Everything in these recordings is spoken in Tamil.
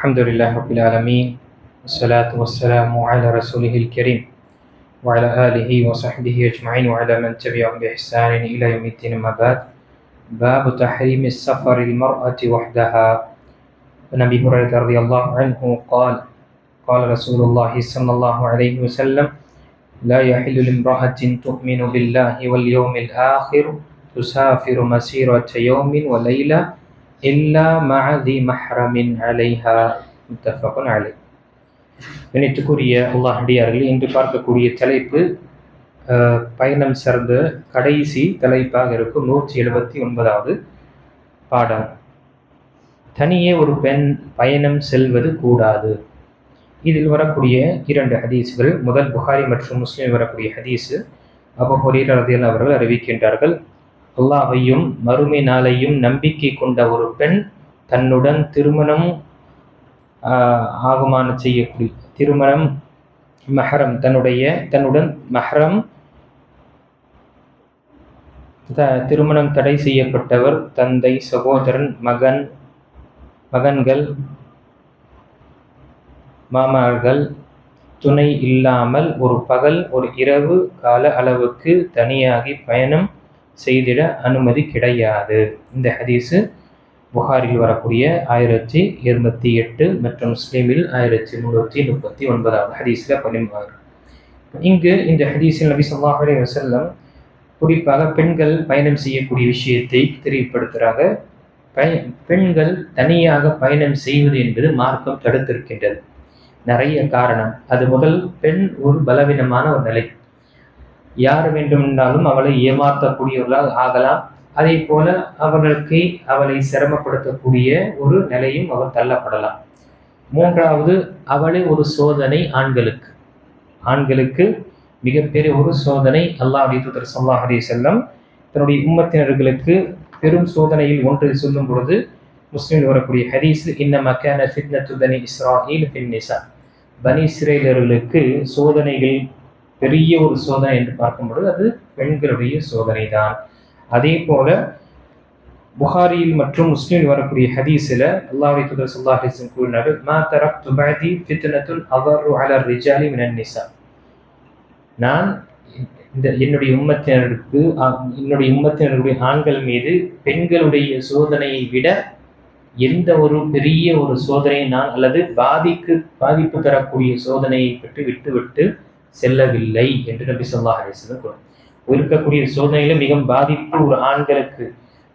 الحمد لله رب العالمين والصلاة والسلام على رسوله الكريم وعلى آله وصحبه أجمعين وعلى من تبعهم بإحسان إلى يوم الدين أما بعد باب تحريم السفر المرأة وحدها عن أبي هريرة رضي الله عنه قال قال رسول الله صلى الله عليه وسلم لا يحل لامرأة تؤمن بالله واليوم الآخر تسافر مسيرة يوم وليلة இல்லா மஹதி மஹ்ரமின் அலைஹா முத்தஃபகுன் அலை நினைத்துக்குரிய அல்லாஹடியார்கள் இன்று பார்க்கக்கூடிய தலைப்பு பயணம் சார்ந்த கடைசி தலைப்பாக இருக்கும் நூற்றி எழுபத்தி ஒன்பதாவது பாடம். தனியே ஒரு பெண் பயணம் செல்வது கூடாது. இதில் வரக்கூடிய இரண்டு ஹதீஸ்கள் முதல் புகாரி மற்றும் முஸ்லீம் வரக்கூடிய ஹதீஸு அபு ஹொரீர் அவர்கள் அறிவிக்கின்றார்கள். அல்லாஹையும் மறுமை நாளையும் நம்பிக்கை கொண்ட ஒரு பெண் தன்னுடன் திருமணம் ஆஹ், செய்யக்கூடிய திருமணம் மஹரம் தன்னுடைய தன்னுடன் மஹரம் த- திருமணம் தடை செய்யப்பட்டவர் தந்தை சகோதரன் மகன் மகன்கள் மாமார்கள் துணை இல்லாமல் ஒரு பகல் ஒரு இரவு கால அளவுக்கு தனியாகி பயணம் செய்திட அனுமதி கிடையாது. இந்த ஹதீஸு புகாரில் வரக்கூடிய ஆயிரத்தி இருநூத்தி எட்டு மற்றும் முஸ்லீமில் ஆயிரத்தி முந்நூற்றி முப்பத்தி ஒன்பதாவது ஹதீஸில் பதிவார். இங்கு இந்த ஹதீஸில் நபி சொல்லாஹ் அலி வசல்லம் குறிப்பாக பெண்கள் பயணம் செய்யக்கூடிய விஷயத்தை தெரியப்படுத்துகிறாங்க பய பெண்கள் தனியாக பயணம் செய்வது என்பது மார்க்கம் தடுத்திருக்கின்றது. நிறைய காரணம். அது முதல் பெண் ஒரு பலவீனமான ஒரு நிலை. யார் வேண்டுமென்றாலும் அவளை ஏமாற்றக்கூடியவர்களால் ஆகலாம். அதே போல அவர்களுக்கு அவளை சிரமப்படுத்தக்கூடிய ஒரு நிலையும் அவர் தள்ளப்படலாம். மூன்றாவது அவளே ஒரு சோதனை ஆண்களுக்கு. ஆண்களுக்கு மிகப்பெரிய ஒரு சோதனை அல்லாஹ் தூதர் ஸல்லல்லாஹு அலி செல்லம் தன்னுடைய உம்மத்தினர்களுக்கு பெரும் சோதனையில் ஒன்றை சொல்லும் பொழுது முஸ்லிமில் வரக்கூடிய ஹதீஸ் இன்னமக்கான கேன ஃபித்னத்து பனி இஸ்ராயில் ஃபின் நிசா. பனி இஸ்ரேலர்களுக்கு சோதனைகள் பெரிய ஒரு சோதனை என்று பார்க்கும் பொழுது அது பெண்களுடைய சோதனை தான் அதே போல புகாரியில் மற்றும் முஸ்லீமில் வரக்கூடிய ஹதீஸில் அல்லாஹி தூதர் ஸல்லல்லாஹு அலைஹி மா தரக்து பஅதி ஃபித்னத்துன் அதர்ரு அலா ரிஜாலி மினன் நிசா நான் இந்த என்னுடைய உம்மத்தினருக்கு என்னுடைய உம்மத்தினருடைய ஆண்கள் மீது பெண்களுடைய சோதனையை விட எந்த ஒரு பெரிய ஒரு சோதனையை நான் அல்லது பாதிக்கு பாதிப்பு தரக்கூடிய சோதனையை பற்றி விட்டுவிட்டு செல்லவில்லை என்று நபி சொல்லா அலைஹி வஸல்லம் இருக்கக்கூடிய சோதனையில மிகவும் பாதிப்பு ஒரு ஆண்களுக்கு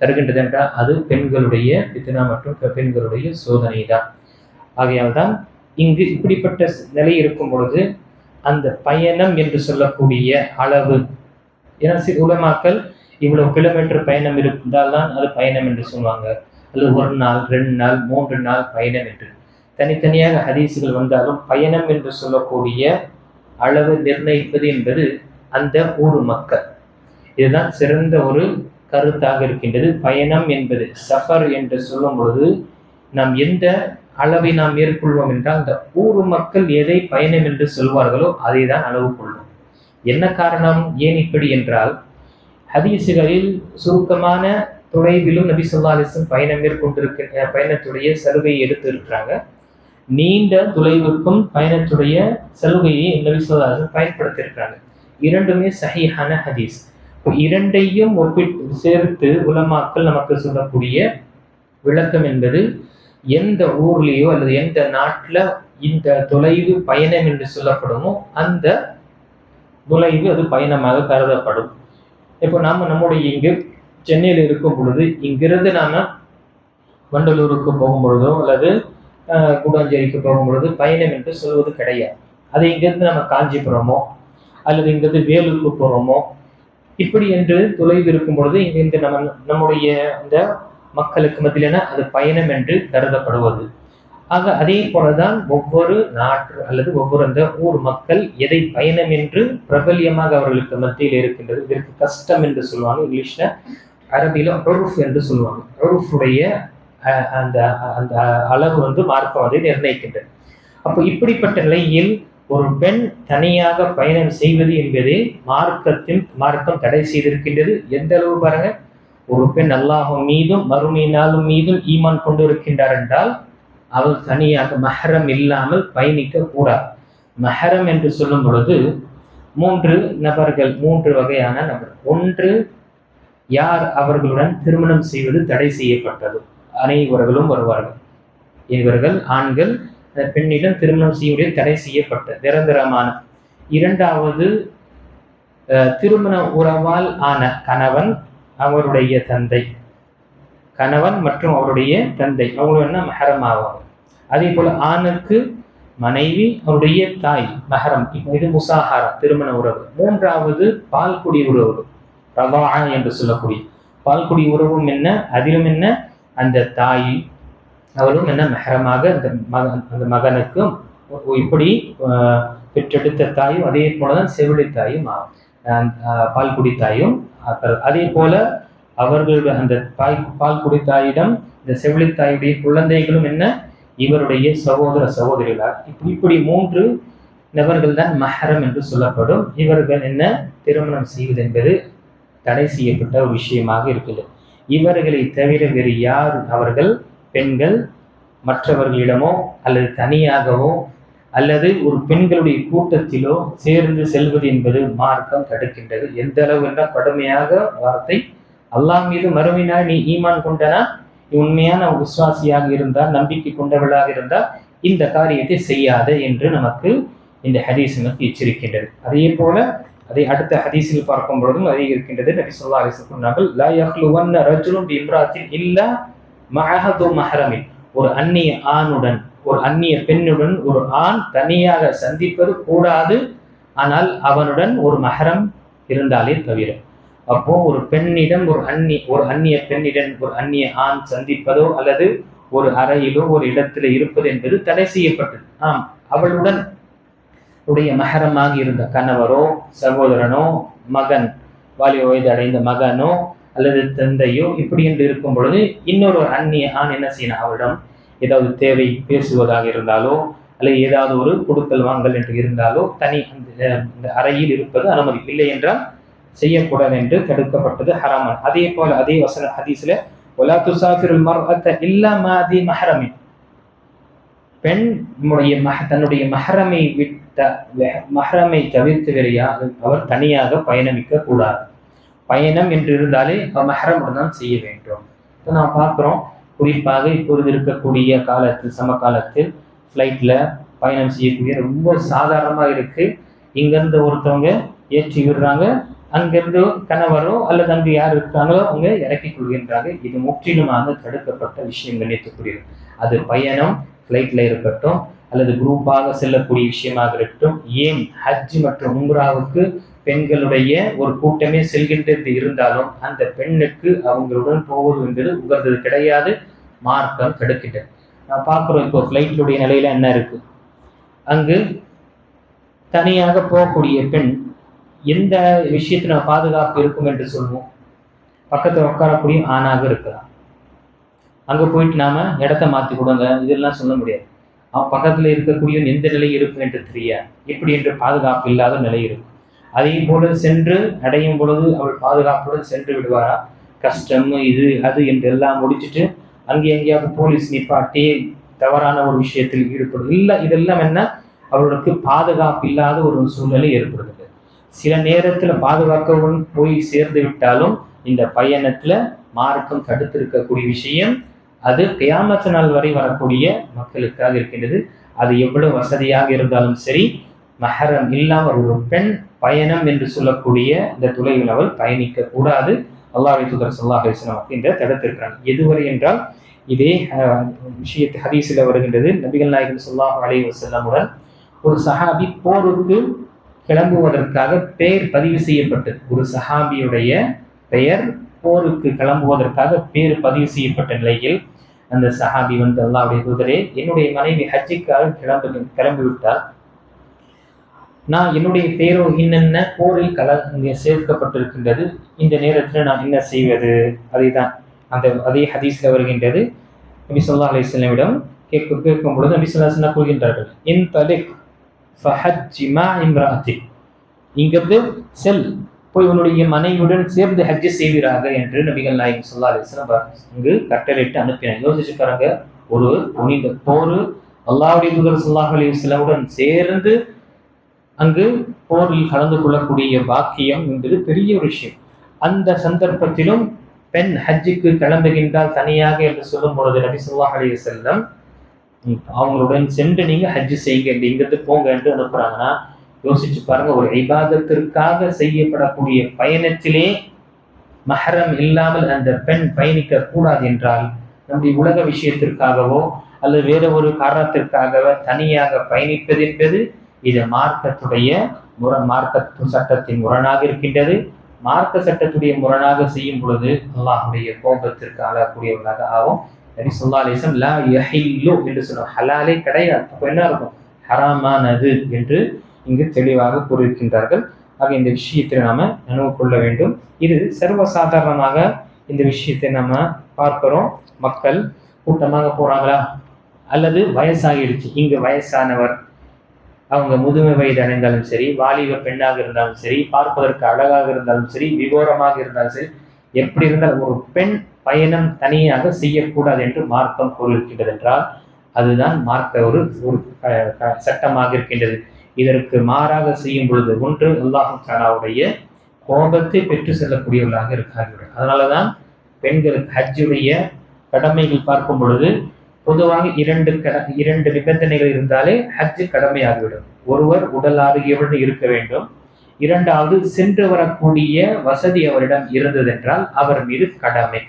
தருகின்றது என்றால் அது பெண்களுடைய பித்தனா மற்றும் பெண்களுடைய சோதனை தான் ஆகையால் தான் இங்கு இப்படிப்பட்ட நிலை இருக்கும் பொழுது அந்த பயணம் என்று சொல்லக்கூடிய அளவு ஏன்னா சில உலமாக்கள் இவ்வளவு கிலோமீட்டர் பயணம் இருந்தால் தான் அது பயணம் என்று சொல்லுவாங்க. அல்லது ஒரு நாள் ரெண்டு நாள் மூன்று நாள் பயணம் என்று. தனித்தனியாக ஹதீசுகள் வந்தாலும் பயணம் என்று சொல்லக்கூடிய அளவு நிர்ணயிப்பது என்பது அந்த ஊர் மக்கள். இதுதான் சிறந்த ஒரு கருத்தாக இருக்கின்றது. பயணம் என்பது சஃபர் என்று சொல்லும் பொழுது நாம் எந்த அளவை நாம் மேற்கொள்வோம் என்றால் அந்த ஊர் மக்கள் எதை பயணம் என்று சொல்வார்களோ அதை தான் அளவு கொள்வோம். என்ன காரணம்? ஏன் இப்படி என்றால் ஹதீசுகளில் சுருக்கமான தொலைவிலும் நபி ஸல்லல்லாஹு அலைஹி பயணம் மேற்கொண்டிருக்கின்ற பயணத்துடைய சலுகையை எடுத்து இருக்கிறாங்க நீண்ட தொலைவுக்கும் பயணத்துடைய சலுகையை நபி ஸல்லல்லாஹு பயன்படுத்தியிருக்காங்க இரண்டுமே சஹிஹான ஹதீஸ். இப்போ இரண்டையும் ஒப்பிட்டு சேர்த்து உலமாக்கள் நமக்கு சொல்லக்கூடிய விளக்கம் என்பது எந்த ஊர்லேயோ அல்லது எந்த நாட்டில் இந்த தொலைவு பயணம் என்று சொல்லப்படுமோ அந்த தொலைவு அது பயணமாக கருதப்படும். இப்போ நாம நம்முடைய இங்கு சென்னையில் இருக்கும் பொழுது இங்கிருந்து நாம வண்டலூருக்கு போகும் பொழுதோ அல்லது கூடாஞ்சேரிக்கு போகும் பொழுது பயணம் என்று சொல்வது கிடையாது. அது இங்கிருந்து நம்ம காஞ்சிபுரமோ அல்லது இங்கிருந்து வேலூருக்கு போகிறோமோ இப்படி என்று தொலைவு இருக்கும் பொழுது இங்கிருந்து நம்ம நம்முடைய இந்த மக்களுக்கு மத்தியிலான அது பயணம் என்று கருதப்படுவது. ஆக அதே போலதான் ஒவ்வொரு நாட்டு அல்லது ஒவ்வொரு அந்த ஊர் மக்கள் எதை பயணம் என்று பிரபல்யமாக அவர்களுக்கு மத்தியில் இருக்கின்றது. இதற்கு கஷ்டம் என்று சொல்லுவாங்க இங்கிலீஷ்ல அரபியில ரூஃப் என்று சொல்லுவாங்க. உருஃபுடைய அந்த அந்த அளவு வந்து மார்க்கம் அதை நிர்ணயிக்கின்றது. அப்போ இப்படிப்பட்ட நிலையில் ஒரு பெண் தனியாக பயணம் செய்வது என்பதே மார்க்கத்தின் மார்க்கம் தடை செய்திருக்கின்றது. எந்த அளவு பாருங்க? ஒரு பெண் அல்லாஹும் மீதும் மறுமை நாளும் மீதும் ஈமான் கொண்டு இருக்கின்றார் என்றால் அவள் தனியாக மஹரம் இல்லாமல் பயணிக்க கூடாது. மஹரம் என்று சொல்லும் பொழுது மூன்று நபர்கள் மூன்று வகையான நபர் ஒன்று யார் அவர்களுடன் திருமணம் செய்வது தடை செய்யப்பட்டது? அனைவர்களும் வருவார்கள். இவர்கள் ஆண்கள் பெண்ணிடம் திருமணம் செய்யக்கூடிய தடை செய்யப்பட்ட நிரந்தரமான இரண்டாவது அஹ், திருமண உறவால் ஆன கணவன் அவருடைய தந்தை. கணவன் மற்றும் அவருடைய தந்தை. அவங்களும் என்ன? மஹரம் ஆவாங்க. அதே போல ஆணுக்கு மனைவி அவருடைய தாய் மஹரம். இது முசாஹாரம் திருமண உறவு. மூன்றாவது பால்குடி உறவு. ரவா என்று சொல்லக்கூடிய. பால்குடி உறவும் என்ன? அதிலும் என்ன? அந்த தாய் அவளும் என்ன மெஹரமாக அந்த மகன் அந்த மகனுக்கும் இப்படி பெற்றெடுத்த தாயும் அதே போலதான் செவிலி தாயும் ஆகும். ஆஹ், பால்குடி தாயும் அதே போல அவர்களுடைய அந்த தாய் பால்குடி தாயிடம் இந்த செவிலி தாயுடைய குழந்தைகளும் என்ன? இவருடைய சகோதர சகோதரிகளார். இப்படி இப்படி மூன்று நபர்கள் தான் மஹரம் என்று சொல்லப்படும். இவர்கள் என்ன? திருமணம் செய்வது என்பது தடை செய்யப்பட்ட ஒரு விஷயமாக இருக்குது. இவர்களை தவிர வேறு யார் அவர்கள்? பெண்கள் மற்றவர்களிடமோ அல்லது தனியாகவோ அல்லது ஒரு பெண்களுடைய கூட்டத்திலோ சேர்ந்து செல்வது என்பது மார்க்கம் தடுக்கின்றது. எந்த அளவு என்ற கடுமையாக வார்த்தை. அல்லாஹ் மீது மறுமையினால் நீ ஈமான் கொண்டனா? உண்மையான விசுவாசியாக இருந்தால் நம்பிக்கை கொண்டவளாக இருந்தால் இந்த காரியத்தை செய்யாத என்று நமக்கு இந்த ஹதீஸ் நமக்கு எச்சரிக்கின்றது. அதே போல அதை அடுத்த ஹதீஸில் பார்க்கும் பொழுதும் அதே இருக்கின்றது நபி சொல்லா அலிஸ் சொன்னார்கள் லா யஹ்லுவன் ரஜுலும் பிம்ராத்தின் இல்லா மஹது மஹரமின். ஒரு அந்நிய ஆணுடன் ஒரு அந்நிய பெண்ணுடன் ஒரு ஆண் தனியாக சந்திப்பது கூடாது. ஆனால் அவனுடன் ஒரு மஹரம் இருந்தாலே தவிர. அப்போ ஒரு பெண்ணிடம் ஒரு அந்நி ஒரு அந்நிய பெண்ணிடம் ஒரு அந்நிய ஆண் சந்திப்பதோ அல்லது ஒரு அறையிலோ ஒரு இடத்துல இருப்பது என்பது தடை செய்யப்பட்டது. ஆம் அவளுடன் உடைய மகரமாக இருந்த கணவரோ சகோதரனோ மகன் வாலி வயது அடைந்த மகனோ அல்லது தந்தையோ இப்படி என்று இருக்கும் பொழுது இன்னொரு அந்நிய ஆண் என்ன செய்யணும்? அவரிடம் ஏதாவது தேவை பேசுவதாக இருந்தாலோ அல்லது ஏதாவது ஒரு கொடுக்கல் வாங்கல் என்று இருந்தாலோ தனி அந்த இந்த அறையில் இருப்பது அனுமதி. இல்லை என்றால் செய்யக்கூடாது என்று தடுக்கப்பட்டது ஹராமன் அதே போல அதே வசன ஹதீஸ்ல ஒலா துசாஃபிருல் மர்அத்த இல்லா மாதி மஹரமின். பெண் தன்னுடைய மஹரமை விட்டு மஹரமை தவிர்த்து வேறு யார் அவர் தனியாக பயணமிக்க கூடாது. பயணம் என்று இருந்தாலே மஹரமுடன் தான் செய்ய வேண்டும். இப்போ நாம் பார்க்குறோம் குறிப்பாக இப்பொழுது இருக்கக்கூடிய காலத்தில் சமகாலத்தில் ஃப்ளைட்டில் பயணம் செய்யக்கூடிய ரொம்ப சாதாரணமாக இருக்குது இங்கேருந்து ஒருத்தவங்க ஏற்றி விடுறாங்க அங்கிருந்து கணவரோ அல்லது அங்கு யார் இருக்காங்களோ அவங்க இறக்கி கொள்கின்றாங்க. இது முற்றிலுமாக தடுக்கப்பட்ட விஷயங்கள் கணித்துக்கூடியது அது பயணம் ஃப்ளைட்டில் இருக்கட்டும் அல்லது குரூப்பாக செல்லக்கூடிய விஷயமாக இருக்கட்டும் ஏன் ஹஜ் மற்றும் உம்ராவுக்கு பெண்களுடைய ஒரு கூட்டமே செல்கின்றது இருந்தாலும் அந்த பெண்ணுக்கு அவங்களுடன் போவது என்பது உகந்தது கிடையாது மார்க்கம் தடுக்கின்றது நான் பார்க்குறோம் இப்போ ஃப்ளைட்டுடைய நிலையில என்ன இருக்கு? அங்கு தனியாக போகக்கூடிய பெண் எந்த விஷயத்தில் பாதுகாப்பு இருக்கும் என்று சொல்வோம் பக்கத்தில் உட்காரக்கூடிய ஆணாக இருக்கலாம். அங்கே போயிட்டு நாம இடத்த மாற்றி கொடுங்க இதெல்லாம் சொல்ல முடியாது. அவன் பக்கத்தில் இருக்கக்கூடிய எந்த நிலை இருக்கும் என்று தெரிய இப்படி என்று பாதுகாப்பு இல்லாத நிலை இருக்கும். அதே போல சென்று அடையும் பொழுது அவள் பாதுகாப்புடன் சென்று விடுவாரா? கஷ்டம் இது அது என்று எல்லாம் முடிச்சுட்டு அங்கே எங்கேயாவது போலீஸ் நிப்பாட்டி தவறான ஒரு விஷயத்தில் ஈடுபடுது இல்லை இதெல்லாம் என்ன? அவர்களுக்கு பாதுகாப்பு இல்லாத ஒரு சூழ்நிலை ஏற்படுகிறது. சில நேரத்தில் பாதுகாக்கவும் போய் சேர்ந்து விட்டாலும் இந்த பயணத்தில் மார்க்கம் தடுத்திருக்கக்கூடிய விஷயம் அது கியாமத்து நாள் வரை வரக்கூடிய மக்களுக்காக இருக்கின்றது. அது எவ்வளவு வசதியாக இருந்தாலும் சரி மஹரம் இல்லாமல் ஒரு பெண் பயணம் என்று சொல்லக்கூடிய இந்த துளையில் அவள் பயணிக்க கூடாது. அல்லாஹ் தூதர் சொல்லாஹ் அப்படின்ற இந்த தடுத்திருக்கிறாங்க. எதுவரை என்றால் இதே விஷயத்து ஹதீஸில் வருகின்றது. நபிகள் நாயகன் சொல்லாஹ் அலை வசல்லமுடன் ஒரு சஹாபி போருக்கு கிளம்புவதற்காக பெயர் பதிவு செய்யப்பட்டது ஒரு சஹாபியுடைய பெயர் போருக்கு கிளம்புவதற்காக பேர் பதிவு செய்யப்பட்ட நிலையில் அந்த சஹாபி வந்து அல்லாவுடைய தூதரே என்னுடைய மனைவி ஹஜ்ஜிக்காக கிளம்பு கிளம்பிவிட்டார். நான் என்னுடைய பேரோ இன்னென்ன போரில் கல இங்கே சேர்க்கப்பட்டிருக்கின்றது இந்த நேரத்தில் நான் என்ன செய்வது? அதை தான் அந்த அதே ஹதீஸில் வருகின்றது. நபி சொல்லா அலிஸ்லமிடம் கேட்க கேட்கும் பொழுது நபி சொல்லா என்ன கூறுகின்றார்கள் என் தலிக் ஃபஹஜ்ஜி மா இம்ராத்தி இங்கிருந்து செல். போய் உன்னுடைய மனைவியுடன் சேர்ந்து ஹஜ்ஜி செய்வீராக என்று நபிகள் நாயகம் சொல்லா அலிஸ்லாம் இங்கு கட்டளையிட்டு அனுப்பினார் யோசிச்சு பாருங்க ஒரு புனித போர் அல்லாவுடைய தூதர் சொல்லாஹ் அலிஸ்லாவுடன் சேர்ந்து அங்கு போரில் கலந்து கொள்ளக்கூடிய பாக்கியம் என்பது பெரிய ஒரு விஷயம். அந்த சந்தர்ப்பத்திலும் பெண் ஹஜ்ஜுக்கு கிளம்புகின்றால் தனியாக என்று சொல்லும் பொழுது நபி சொல்லாஹ் அலி செல்லம் அவங்களுடன் சென்று நீங்க ஹஜ்ஜு செய்யுங்க இங்கிருந்து போங்க என்று அனுப்புறாங்கன்னா யோசிச்சு பாருங்க ஒரு ஐபாதத்திற்காக செய்யப்படக்கூடிய பயணத்திலே மஹரம் இல்லாமல் அந்த பெண் பயணிக்க கூடாது என்றால் நம்முடைய உலக விஷயத்திற்காகவோ அல்லது வேற ஒரு காரணத்திற்காகவோ தனியாக பயணிப்பது என்பது இது மார்க்கத்துடைய முரண் மார்க்க சட்டத்தின் முரணாக இருக்கின்றது. மார்க்க சட்டத்துடைய முரணாக செய்யும் பொழுது அல்லாஹுடைய கோபத்திற்கு ஆளக்கூடியவர்களாக ஆகும் நபி சொல்லா அலிசம் லா யஹில்லு என்று சொல்லுவோம் ஹலாலே கிடையாது. அப்போ என்ன இருக்கும் ஹராமானது என்று இங்கு தெளிவாக கூறியிருக்கின்றார்கள். ஆக இந்த விஷயத்தை நாம நினைவு கொள்ள வேண்டும். இது சர்வசாதாரணமாக இந்த விஷயத்தை நம்ம பார்க்கிறோம். மக்கள் கூட்டமாக போறாங்களா? அல்லது வயசாகிடுச்சு. இங்கு வயசானவர் அவங்க முதுமை வயது அடைந்தாலும் சரி வாலிப பெண்ணாக இருந்தாலும் சரி பார்ப்பதற்கு அழகாக இருந்தாலும் சரி விகோரமாக இருந்தாலும் சரி எப்படி இருந்தாலும் ஒரு பெண் பயணம் தனியாக செய்யக்கூடாது என்று மார்க்கம் கூறியிருக்கின்றது என்றால் அதுதான் மார்க்க ஒரு ஒரு சட்டமாக இருக்கின்றது. இதற்கு மாறாக செய்யும் பொழுது ஒன்று அல்லாஹு தாலாவுடைய கோபத்தை பெற்று செல்லக்கூடியவர்களாக இருக்கார்கள். அதனாலதான் பெண்களுக்கு ஹஜ்ஜுடைய கடமைகள் பார்க்கும் பொழுது பொதுவாக இரண்டு கட இரண்டு நிபந்தனைகள் இருந்தாலே ஹஜ்ஜு கடமையாகிவிடும். ஒருவர் உடல் ஆரோக்கியவுடன் இருக்க வேண்டும். இரண்டாவது சென்று வரக்கூடிய வசதி அவரிடம் இருந்ததென்றால் அவர் மீது கடமை.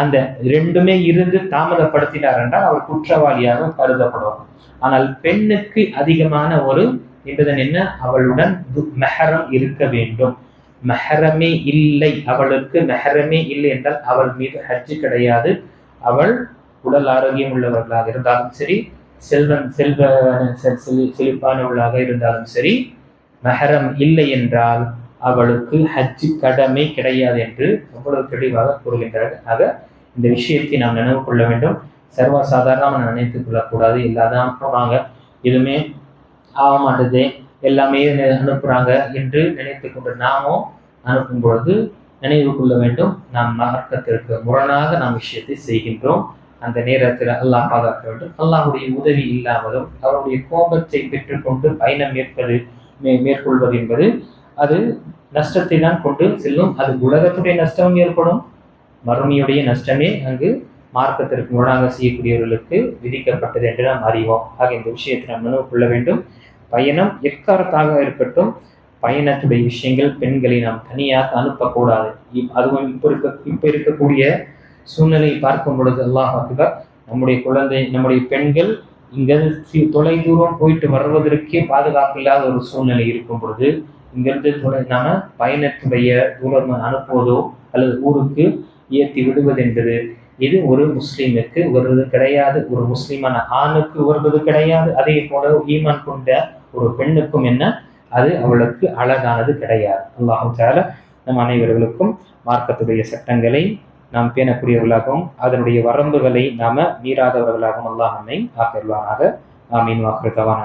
அந்த ரெண்டுமே இருந்து தாமதப்படுத்தினார் என்றால் அவர் குற்றவாளியாக கருதப்படுவார் ஆனால் பெண்ணுக்கு அதிகமான ஒரு நிபந்தனை என்ன? அவளுடன் மெஹரம் இருக்க வேண்டும். மெஹரமே இல்லை. அவளுக்கு மெஹரமே இல்லை என்றால் அவள் மீது ஹஜ்ஜு கிடையாது. அவள் உடல் ஆரோக்கியம் உள்ளவர்களாக இருந்தாலும் சரி செல்வன் செல்வ செழிப்பானவர்களாக இருந்தாலும் சரி மெஹரம் இல்லை என்றால் அவளுக்கு ஹஜ்ஜு கடமை கிடையாது என்று அவ்வளவு தெளிவாக கூறுகின்றார்கள் ஆக இந்த விஷயத்தை நாம் நினைவு கொள்ள வேண்டும். சர்வ சாதாரணமாக நான் நினைத்துக் கொள்ளக்கூடாது. இல்லாதான் போறாங்க. எதுவுமே ஆக மாட்டேது. எல்லாமே அனுப்புகிறாங்க என்று நினைத்து கொண்டு நாமும் அனுப்பும் பொழுது நினைவு கொள்ள வேண்டும். நாம் மார்க்கத்திற்கு முரணாக நாம் விஷயத்தை செய்கின்றோம். அந்த நேரத்தில் அல்லாஹ் பாதுகாக்க வேண்டும். அல்லாஹுடைய உதவி இல்லாமலும் அவருடைய கோபத்தை பெற்றுக்கொண்டு பயணம் மேற்பது மே மேற்கொள்வது என்பது அது நஷ்டத்தை தான் கொண்டு செல்லும். அது உலகத்துடைய நஷ்டமும் ஏற்படும். மறுமையுடைய நஷ்டமே அங்கு மார்க்கத்திற்கு முரணாக செய்யக்கூடியவர்களுக்கு விதிக்கப்பட்டது என்று நாம் அறிவோம். ஆக இந்த விஷயத்தை நாம் நினைவு கொள்ள வேண்டும். பயணம் எக்காரத்தாக இருக்கட்டும் பயணத்துடைய விஷயங்கள் பெண்களை நாம் தனியாக அனுப்பக்கூடாது. அதுவும் இப்போ இருக்க இப்போ இருக்கக்கூடிய சூழ்நிலையை பார்க்கும் பொழுது அல்லாஹ் அக்பர் நம்முடைய குழந்தை நம்முடைய பெண்கள் இங்கிருந்து தொலை தூரம் போயிட்டு வருவதற்கே பாதுகாப்பு இல்லாத ஒரு சூழ்நிலை இருக்கும் பொழுது இங்கிருந்து தொலை நாம பயணத்துடைய தூரம் அனுப்புவதோ அல்லது ஊருக்கு ஏற்றி விடுவது என்பது இது ஒரு முஸ்லீமுக்கு வருவது கிடையாது ஒரு முஸ்லீமான ஆணுக்கு வருவது கிடையாது. அதே போல ஈமான் கொண்ட ஒரு பெண்ணுக்கும் என்ன? அது அவளுக்கு அழகானது கிடையாது. அல்லாஹும் தால நம் அனைவர்களுக்கும் மார்க்கத்துடைய சட்டங்களை நாம் பேணக்கூடியவர்களாகவும் அதனுடைய வரம்புகளை நாம மீறாதவர்களாகவும் அல்லாஹ் நம்மை ஆக்கிடுவானாக ஆமீன். வாக்கு தவான்